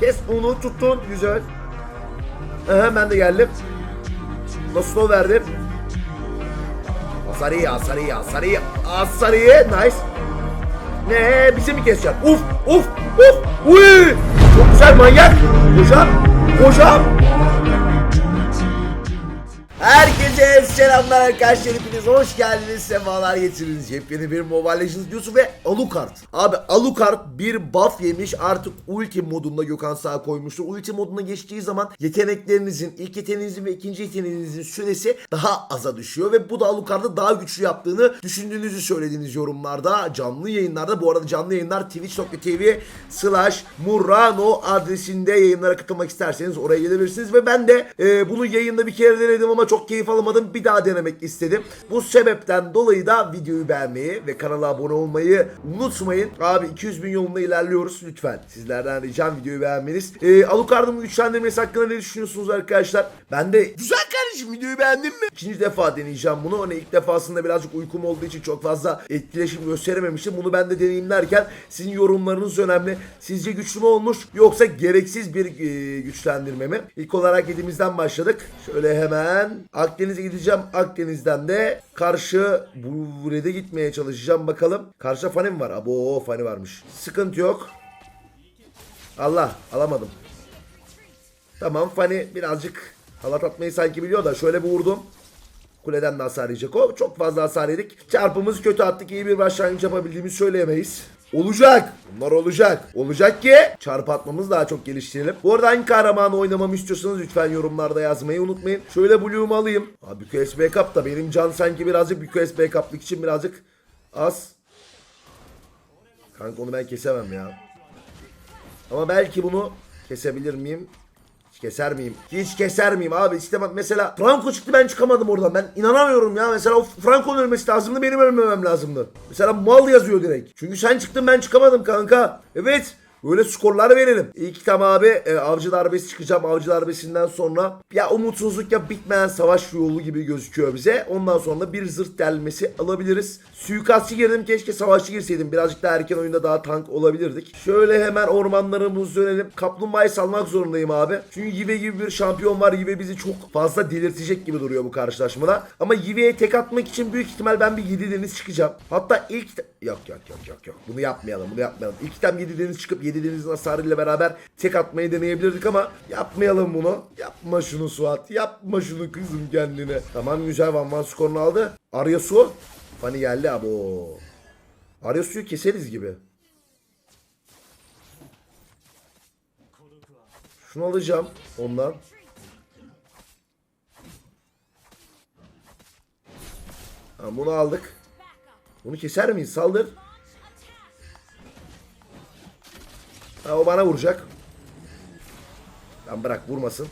Kes onu tuttun. Güzel. Aha, ben de geldim. Nasıl verdim? Asari, Asari, Asari, Asari. Nice. Ne? Bizi mi keseceksin? Uf, uf, uf. Uy! Çok güzel manyak. Hocam, hocam. Herkese selamlar arkadaşlar. Hepiniz hoş geldiniz. Sefalar getirdiniz. Yepyeni bir Mobile Legends videosu ve Alucard. Abi Alucard bir buff yemiş. Artık ulti modunda Gökhan sağ koymuştu. Ulti moduna geçtiği zaman yeteneklerinizin ilk yeteneğinizin ve ikinci yeteneğinizin süresi daha aza düşüyor ve bu da Alucard'ı daha güçlü yaptığını düşündüğünüzü söylediğiniz yorumlarda. Canlı yayınlarda bu arada canlı yayınlar twitch.tv slash Murano adresinde yayınlara katılmak isterseniz oraya gelebilirsiniz ve ben de e, bunu yayında bir kere denedim ama çok keyif alamadım. Bir daha denemek istedim. Bu sebepten dolayı da videoyu beğenmeyi ve kanala abone olmayı unutmayın. Abi 200 bin yolunda ilerliyoruz lütfen. Sizlerden ricam videoyu beğenmeniz. E, Alucard'ın güçlendirmesi hakkında ne düşünüyorsunuz arkadaşlar? Ben de güzel kardeşim videoyu beğendin mi? İkinci defa deneyeceğim bunu. Hani ilk defasında birazcık uykum olduğu için çok fazla etkileşim gösterememiştim. Bunu ben de deneyimlerken sizin yorumlarınız önemli. Sizce güçlü mü olmuş yoksa gereksiz bir e, güçlendirme mi? İlk olarak yedimizden başladık. Şöyle hemen Akdeniz'e gideceğim. Akdeniz'den de karşı Bure'de gitmeye çalışacağım bakalım. Karşıda fani mi var? Abo fani varmış. Sıkıntı yok. Allah alamadım. Tamam Fani birazcık halat atmayı sanki biliyor da şöyle bir vurdum. Kuleden de hasar yiyecek o. Çok fazla hasar yedik. Çarpımızı kötü attık. İyi bir başlangıç yapabildiğimizi söyleyemeyiz. Olacak. Bunlar olacak. Olacak ki çarpı atmamızı daha çok geliştirelim. Bu arada hangi kahramanı oynamamı istiyorsanız lütfen yorumlarda yazmayı unutmayın. Şöyle Blue'umu alayım. Abi QSB Cup da benim can sanki birazcık bir QSB Cup'lık için birazcık az. Kanka onu ben kesemem ya. Ama belki bunu kesebilir miyim? Keser miyim? Hiç keser miyim abi? İşte bak mesela Franco çıktı ben çıkamadım oradan. Ben inanamıyorum ya. Mesela o Franco'nun ölmesi lazımdı benim ölmemem lazımdı. Mesela mal yazıyor direkt. Çünkü sen çıktın ben çıkamadım kanka. Evet. Böyle skorlar verelim. İlk tam abi e, avcı darbesi çıkacağım. Avcı darbesinden sonra ya umutsuzluk ya bitmeyen savaş yolu gibi gözüküyor bize. Ondan sonra bir zırt delmesi alabiliriz. Suikastçı girdim keşke savaşçı girseydim. Birazcık daha erken oyunda daha tank olabilirdik. Şöyle hemen ormanlarımızı dönelim. Kaplumbağayı salmak zorundayım abi. Çünkü Yive gibi bir şampiyon var. Yive bizi çok fazla delirtecek gibi duruyor bu karşılaşmada. Ama Yive'ye tek atmak için büyük ihtimal ben bir 7 deniz çıkacağım. Hatta ilk... Yok yok yok yok yok. Bunu yapmayalım bunu yapmayalım. İlk item 7 deniz çıkıp 7 denizin hasarıyla beraber tek atmayı deneyebilirdik ama yapmayalım bunu. Yapma şunu Suat. Yapma şunu kızım kendine. Tamam güzel Van Van skorunu aldı. Arya Su. Fani geldi abo. Arya Su'yu keseriz gibi. Şunu alacağım ondan. Tamam bunu aldık. Bunu keser miyiz? Saldır. Ha, o bana vuracak. Tamam bırak vurmasın.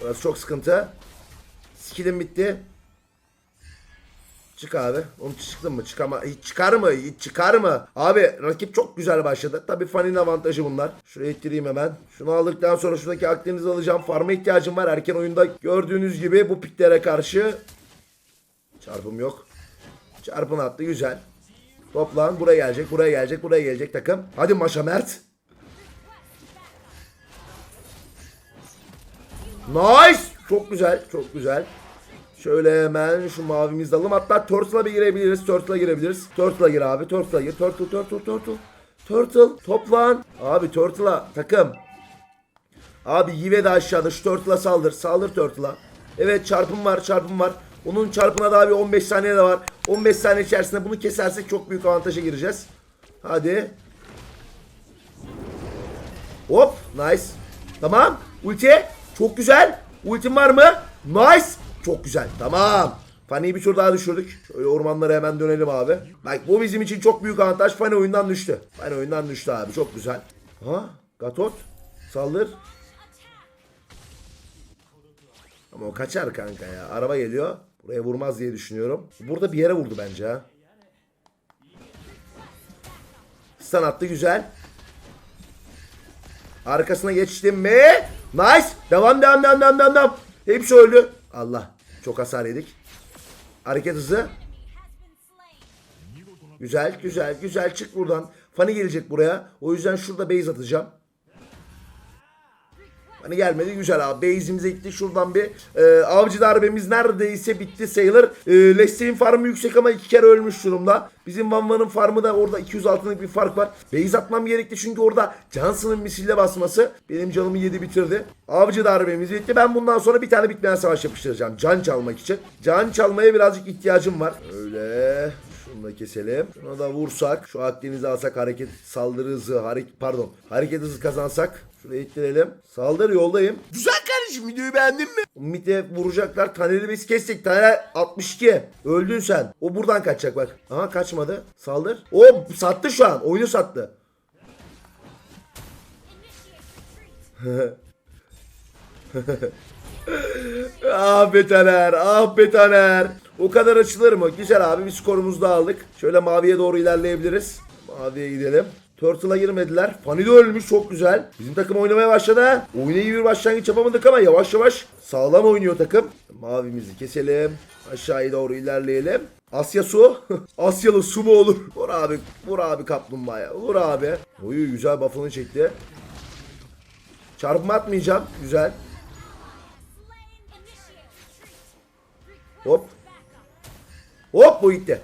Burası çok sıkıntı. Skillim bitti. Çık abi. Onu çıktın mı? Çıkama. Hiç çıkar mı? Hiç çıkar mı? Abi rakip çok güzel başladı. Tabii Fan'in avantajı bunlar. Şuraya ittireyim hemen. Şunu aldıktan sonra şuradaki Akdeniz'i alacağım. Farm'a ihtiyacım var. Erken oyunda gördüğünüz gibi bu piklere karşı çarpım yok. Çarpın attı güzel. Toplan buraya gelecek, buraya gelecek, buraya gelecek takım. Hadi maşa Mert. Nice. Çok güzel, çok güzel. Şöyle hemen şu mavimizi alalım. Hatta Turtle'a bir girebiliriz. Turtle'a girebiliriz. Turtle'a gir abi. Turtle'a gir. Turtle, Turtle, Turtle. Turtle. Toplan. Abi Turtle'a takım. Abi Yive de aşağıda. Şu Turtle'a saldır. Saldır Turtle'a. Evet çarpım var, çarpım var. Onun çarpına daha bir 15 saniye de var. 15 saniye içerisinde bunu kesersek çok büyük avantaja gireceğiz. Hadi. Hop. Nice. Tamam. Ulti. Çok güzel. Ultim var mı? Nice. Çok güzel. Tamam. Fanny'yi bir tur daha düşürdük. Şöyle ormanlara hemen dönelim abi. Bak bu bizim için çok büyük avantaj. Fanny oyundan düştü. Fanny oyundan düştü abi. Çok güzel. Ha? Gatot. Saldır. Ama o kaçar kanka ya. Araba geliyor. Buraya vurmaz diye düşünüyorum. Burada bir yere vurdu bence ha. Stun attı güzel. Arkasına geçtim mi? Nice. Devam devam devam devam devam. Hepsi öldü. Allah. Çok hasar yedik. Hareket hızı. Güzel güzel güzel çık buradan. Fanny gelecek buraya. O yüzden şurada base atacağım. Hani gelmedi güzel abi. Base'imize gitti. Şuradan bir e, avcı darbemiz neredeyse bitti sayılır. E, Leicester'in farmı yüksek ama iki kere ölmüş durumda. Bizim Van Van'ın farmı da orada 200 altınlık bir fark var. Base atmam gerekti çünkü orada Johnson'ın misille basması benim canımı yedi bitirdi. Avcı darbemiz bitti. Ben bundan sonra bir tane bitmeyen savaş yapıştıracağım. Can çalmak için. Can çalmaya birazcık ihtiyacım var. Öyle. Şunu da keselim. Şuna da vursak. Şu Akdeniz'i alsak hareket saldırı hızı hareket pardon hareket hızı kazansak. Şuraya ittirelim. Saldır yoldayım. Güzel kardeşim videoyu beğendin mi? Mite vuracaklar. Taner'i biz kestik. Taner 62. Öldün sen. O buradan kaçacak bak. Aha kaçmadı. Saldır. O sattı şu an. Oyunu sattı. ah be Taner. Ah be Taner. O kadar açılır mı? Güzel abi bir skorumuzu da aldık. Şöyle maviye doğru ilerleyebiliriz. Maviye gidelim. Turtle'a girmediler. Fanny de ölmüş çok güzel. Bizim takım oynamaya başladı. Oyuna iyi bir başlangıç yapamadık ama yavaş yavaş sağlam oynuyor takım. Mavimizi keselim. Aşağıya doğru ilerleyelim. Asya su. Asyalı su mu olur? Vur abi. Vur abi kaplumbağaya. Vur abi. Oyu güzel buff'ını çekti. Çarpma atmayacağım. Güzel. Hop. Hop bu gitti.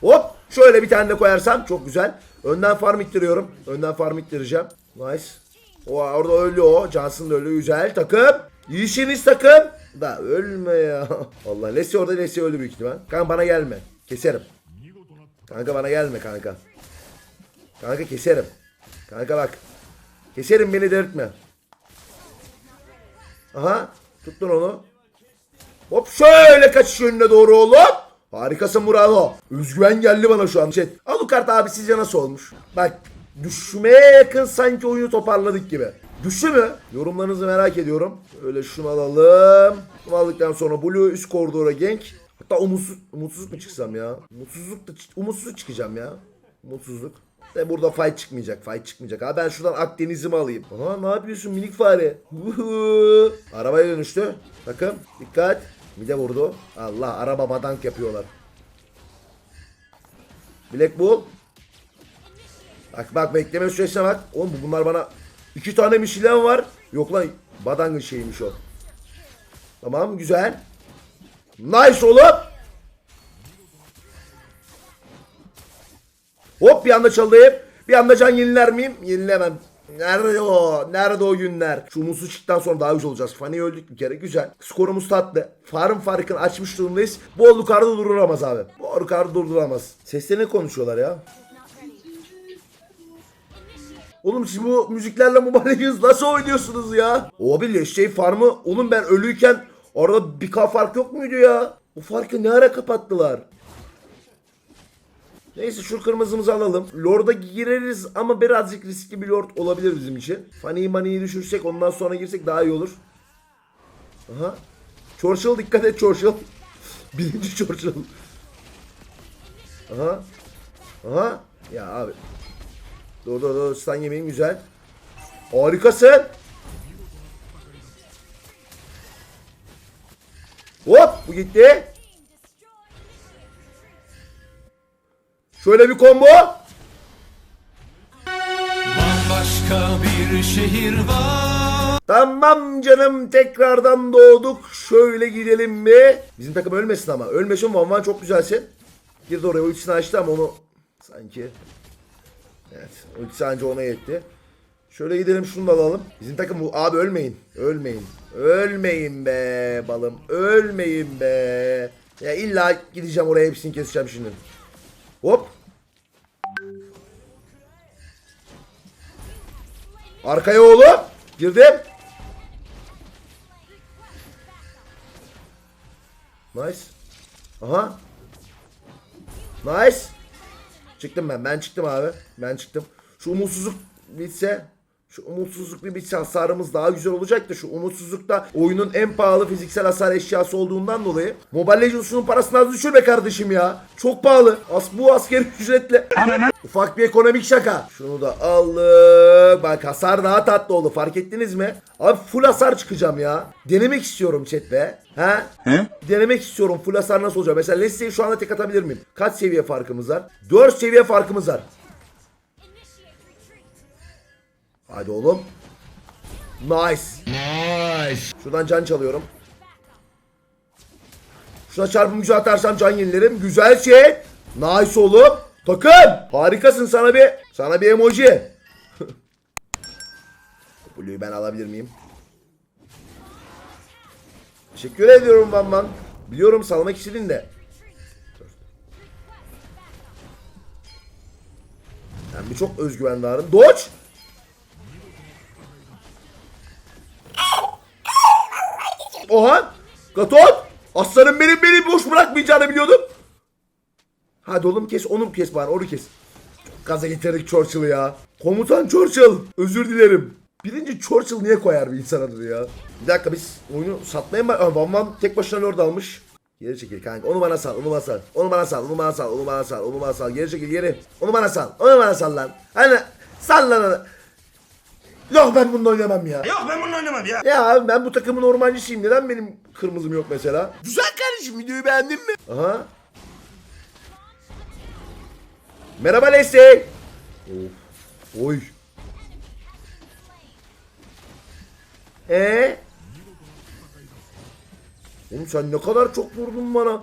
Hop. Şöyle bir tane de koyarsam çok güzel. Önden farm ittiriyorum. Önden farm ittireceğim. Nice. O orada öldü o. Johnson da öldü. Güzel takım. İyisiniz takım. Da ölme ya. Allah Lesi orada Lesi öldü büyük ihtimal. Kanka bana gelme. Keserim. Kanka bana gelme kanka. Kanka keserim. Kanka bak. Keserim beni delirtme. Aha. Tuttun onu. Hop şöyle kaçış yönüne doğru oğlum. Harikasın Murado. Özgüven geldi bana şu an. Şey, Alucard abi sizce nasıl olmuş? Bak düşmeye yakın sanki oyunu toparladık gibi. Düştü mü? Yorumlarınızı merak ediyorum. Öyle şunu alalım. Bunu aldıktan sonra Blue üst koridora gank. Hatta umutsuz, umutsuzluk mu çıksam ya? Umutsuzluk da umutsuzluk çıkacağım ya. Umutsuzluk. De burada fight çıkmayacak. Fight çıkmayacak. Abi ben şuradan Akdeniz'imi alayım. Aha ne yapıyorsun minik fare? Arabaya dönüştü. Takım dikkat. Bir de vurdu. Allah araba badank yapıyorlar. Black Bull. Bak bak bekleme süresine bak. Oğlum bu- bunlar bana iki tane Michelin var. Yok lan badangın şeymiş o. Tamam güzel. Nice oğlum. Hop bir anda çalayım. Bir anda can yeniler miyim? Yenilemem. Nerede o? Nerede o günler? Şu umutsuz çıktıktan sonra daha güzel olacağız. Fanny öldük bir kere. Güzel. Skorumuz tatlı. Farm farkını açmış durumdayız. Bu Lucardo durduramaz abi. Bu Lucardo durduramaz. Sesle ne konuşuyorlar ya? Oğlum siz bu müziklerle Legends nasıl oynuyorsunuz ya? Abi şey farmı oğlum ben ölüyken orada bir K fark yok muydu ya? O farkı ne ara kapattılar? Neyse şu kırmızımızı alalım. Lord'a gireriz ama birazcık riskli bir Lord olabilir bizim için. Fanny'yi Manny'yi düşürsek ondan sonra girsek daha iyi olur. Aha. Churchill dikkat et Churchill. Birinci Churchill. Aha. Aha. Ya abi. Dur dur dur stun yemeğin güzel. Harikasın. Hop bu gitti. Şöyle bir combo. Bambaşka bir şehir var Tamam canım tekrardan doğduk. Şöyle gidelim mi? Bizim takım ölmesin ama. Ölmesin Van Van çok güzelsin. Girdi oraya ultisini açtı ama onu sanki Evet ultisi anca ona yetti. Şöyle gidelim şunu da alalım. Bizim takım bu. Abi ölmeyin. Ölmeyin. Ölmeyin be balım. Ölmeyin be. Ya illa gideceğim oraya hepsini keseceğim şimdi. Hop. Arkaya oğlum. Girdim. Nice. Aha. Nice. Çıktım ben. Ben çıktım abi. Ben çıktım. Şu umutsuzluk bitse şu umutsuzluk bir hasarımız daha güzel olacaktı. Şu umutsuzlukta oyunun en pahalı fiziksel hasar eşyası olduğundan dolayı. Mobile Legends'ın parasını az düşürme kardeşim ya. Çok pahalı. As bu askeri ücretle. Ufak bir ekonomik şaka. Şunu da aldık. Bak hasar daha tatlı oldu. Fark ettiniz mi? Abi full hasar çıkacağım ya. Denemek istiyorum chat be. Ha? He? Denemek istiyorum full hasar nasıl olacak? Mesela Leslie'yi şu anda tek atabilir miyim? Kaç seviye farkımız var? 4 seviye farkımız var. Hadi oğlum. Nice. Nice. Şuradan can çalıyorum. Şuna çarpım atarsam can yenilerim. Güzel şey. Nice oğlum. Takım. Harikasın sana bir. Sana bir emoji. Blue'yu ben alabilir miyim? Teşekkür ediyorum Van Van. Biliyorum salmak istedin de. Ben bir çok özgüven dağarım. Dodge. Oha! Gatot! Aslanım benim beni boş bırakmayacağını biliyordum. Hadi oğlum kes onu kes bari onu kes. Gaza getirdik Churchill'ı ya. Komutan Churchill özür dilerim. Birinci Churchill niye koyar bir insan adını ya? Bir dakika biz oyunu satmaya mı? Aa, Van Van tek başına lord almış. Geri çekil kanka. Onu bana sal, onu bana sal. Onu bana sal, onu bana sal, onu bana sal, onu bana sal. Geri çekil geri. Onu bana sal, onu bana sal lan. Hani sal lan. Yok ben bununla oynamam ya. Yok ben bununla oynamam ya. Ya abi ben bu takımın ormancısıyım. Neden benim kırmızım yok mesela? Güzel kardeşim videoyu beğendin mi? Aha. Merhaba Leslie. Of. Oy. Ee? Oğlum sen ne kadar çok vurdun bana.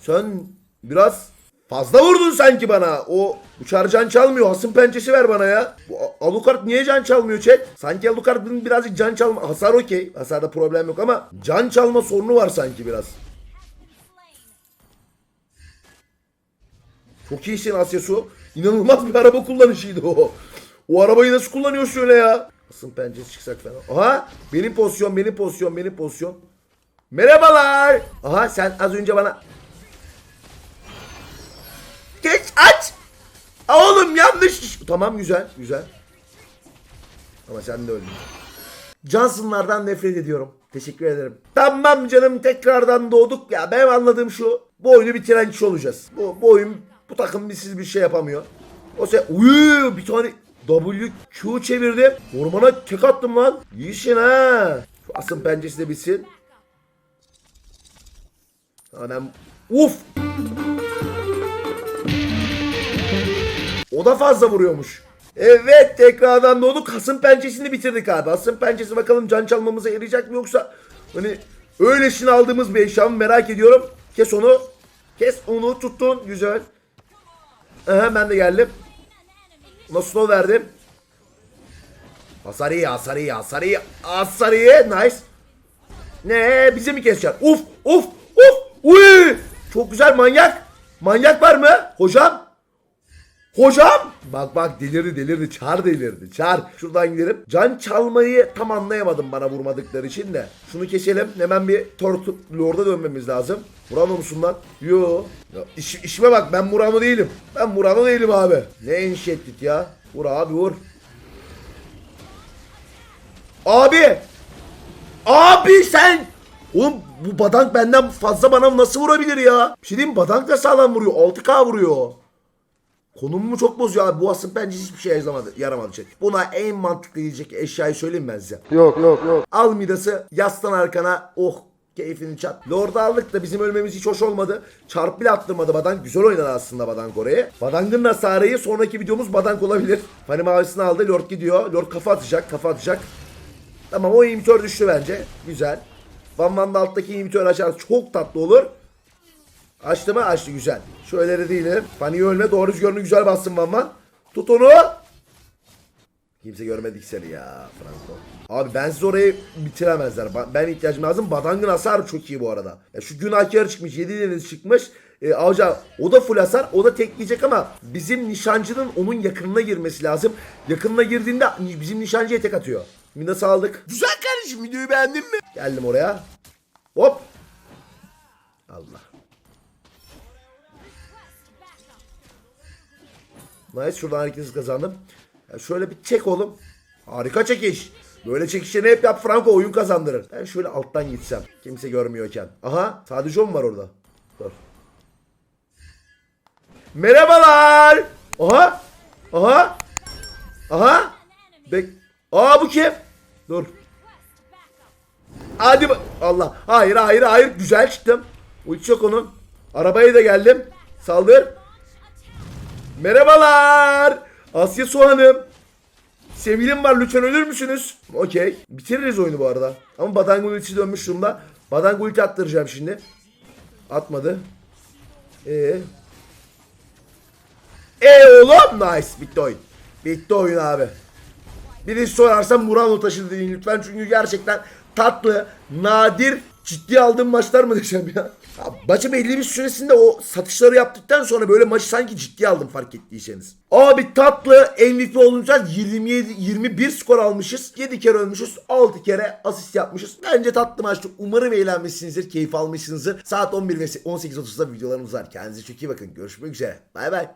Sen biraz fazla vurdun sanki bana. O uçar can çalmıyor. Hasım pençesi ver bana ya. Bu Alucard niye can çalmıyor chat? Sanki Alucard'ın birazcık can çalma. Hasar okey. Hasarda problem yok ama can çalma sorunu var sanki biraz. Çok iyisin Asya Su. İnanılmaz bir araba kullanışıydı o. O arabayı nasıl kullanıyor şöyle ya? Asım pençesi çıksak falan. Aha benim pozisyon benim pozisyon benim pozisyon. Merhabalar. Aha sen az önce bana Geç aç. Oğlum yanlış. Tamam güzel güzel. Ama sen de öldün. Johnson'lardan nefret ediyorum. Teşekkür ederim. Tamam canım tekrardan doğduk ya. Benim anladığım şu. Bu oyunu bitiren kişi olacağız. Bu, bu oyun bu takım siz bir şey yapamıyor. O se Uuu bir tane WQ çevirdim. Ormana tek attım lan. İyisin ha. Şu asın pençesi de bitsin. Anam. Uf. O da fazla vuruyormuş. Evet tekrardan doğduk. Hasım pençesini bitirdik abi. Hasım pençesi bakalım can çalmamıza yarayacak mı yoksa hani öylesine aldığımız bir eşya mı merak ediyorum. Kes onu. Kes onu tuttun. Güzel. Aha, ben de geldim. Ona slow verdim. Hasar iyi, hasar iyi, hasar iyi, hasar iyi. Nice. Ne bize mi keseceksin? Uf uf uf. Uy! Çok güzel manyak. Manyak var mı? Hocam? Hocam! Bak bak delirdi delirdi. Çar delirdi. Çar. Şuradan gidelim. Can çalmayı tam anlayamadım bana vurmadıkları için de. Şunu keselim. Hemen bir Tort Lord'a dönmemiz lazım. Murano musun lan? Yo. Ya iş, işime bak ben Murano değilim. Ben Murano değilim abi. Ne enşettik ya. Vur abi vur. Abi! Abi sen! Oğlum bu badank benden fazla bana nasıl vurabilir ya? Bir şey diyeyim? Badank da sağlam vuruyor. 6K vuruyor. Konumumu çok bozuyor abi. Bu asıl bence hiçbir şey yaramadı, yaramadı chat. Buna en mantıklı diyecek eşyayı söyleyeyim ben size. Yok yok yok. Al Midas'ı yaslan arkana. Oh keyfini çat. Lord'u aldık da bizim ölmemiz hiç hoş olmadı. Çarp bile attırmadı Badank. Güzel oynadı aslında Badank oraya. Badank'ın hasarıyı sonraki videomuz Badank olabilir. Fani mavisini aldı. Lord gidiyor. Lord kafa atacak. Kafa atacak. Tamam o imitör düştü bence. Güzel. Van Van'da alttaki imitör açar. Çok tatlı olur. Açtı mı? Açtı güzel. Şöyle de değilim. Fani ölme. Doğru rüzgarını güzel bassın Van Van. Tut onu. Kimse görmedi ki seni ya Franco. Abi ben siz orayı bitiremezler. Ben ihtiyacım lazım. Badangın hasarı çok iyi bu arada. Ya şu günahkar çıkmış. 7 deniz çıkmış. E, Avcı o da full hasar. O da tekleyecek ama bizim nişancının onun yakınına girmesi lazım. Yakınına girdiğinde bizim nişancıya tek atıyor. Şimdi nasıl aldık? Güzel kardeşim videoyu beğendin mi? Geldim oraya. Hop. Allah. Nice şuradan herkes kazandım. Ya şöyle bir çek oğlum. Harika çekiş. Böyle çekişlerini hep yap Franco oyun kazandırır. Ben şöyle alttan gitsem. Kimse görmüyorken. Aha sadece o mu var orada? Dur. Merhabalar. Aha. Aha. Aha. Bek. Aa bu kim? Dur. Hadi. Allah. Hayır hayır hayır. Güzel çıktım. Uç yok onun. Arabaya da geldim. Saldır. Merhabalar. Asya Soğan'ım. Sevgilim var lütfen ölür müsünüz? Okey. Bitiririz oyunu bu arada. Ama Badango ultisi dönmüş durumda. Badango ulti attıracağım şimdi. Atmadı. Ee. Ee oğlum nice. Bitti oyun. Bitti oyun abi. Biri sorarsa Murano taşıdı deyin lütfen çünkü gerçekten tatlı, nadir, ciddi aldığım maçlar mı desem ya? ya maçı belli bir süresinde o satışları yaptıktan sonra böyle maçı sanki ciddi aldım fark ettiyseniz. Abi tatlı MVP olacağız 27 21 skor almışız. 7 kere ölmüşüz. 6 kere asist yapmışız. Bence tatlı maçtı. Umarım eğlenmişsinizdir, keyif almışsınızdır. Saat 11 ve 18.30'da videolarımız var. Kendinize çok iyi bakın. Görüşmek üzere. Bay bay.